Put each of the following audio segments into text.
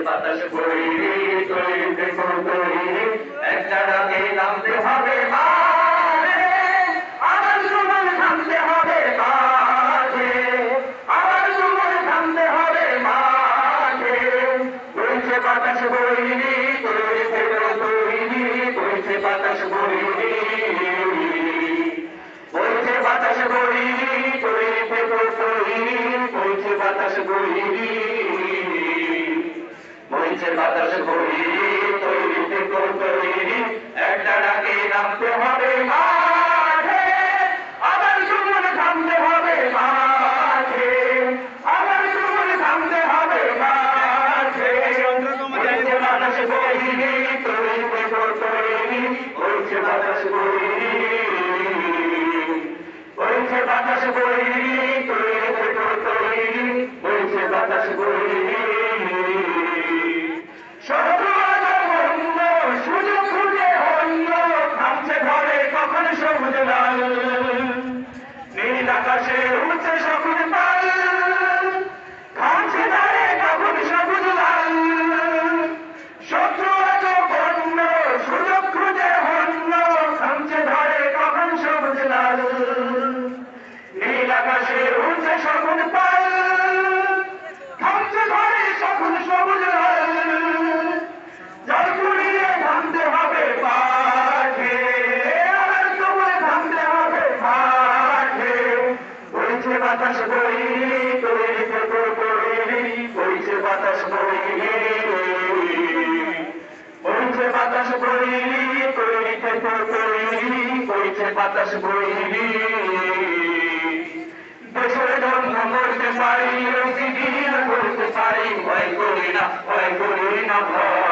বাতাস বইরি তৈরিতে তৈরি একটা ডাকে নামতে হবে আবার সুমন থামতে হবে বাতাস বইরি তৈরিতে তৈরি বইছে বাতাস বইরি বইছে বাতাস বইরি তৈরিতে সবুজ লাল নীল আকাশে উঠছে সবুজ পাল। থামছে ধারে কখন সবুজ লাল। শত্রু এত বন্য সুযোগ খুঁজে অন্য থামছে ধরে কখন সবুজ লাল। নীল আকাশে উঠছে সবুজ পাল থামছে ধরে সবুজ সবুজ লাল জল কুড়িয়ে থামতে হবে পাঠে আবার তোমায় থামতে হবে পাঠে বইছে বাতাস বই তৈরিতে তৈরি বইছে বাতাস বই বইছে বাতাস বই তৈরিতে তৈরি বইছে বাতাস বই দেশের জন্য করতে পারি করতে পারি, ভয় করি না, ভয় করি না, ভয়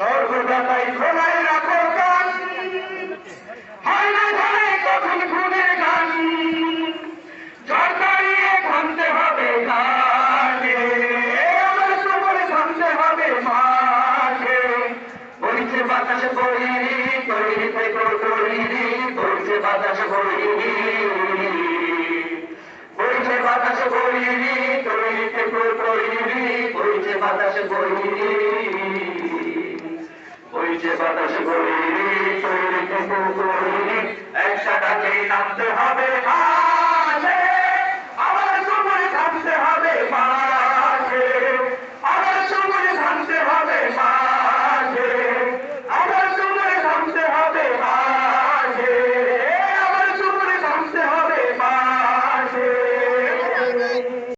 সর্বদা তাই খোলাই রাখো গান। হয় না ধরে কখন শুনে গান। বাতাস বইরি তৈরি থেকে বাতাস বইরি বইছে বাতাস বইরি তৈরি থেকে তৈরি বাতাস বইরি বইছে বাতাস বইরি তৈরি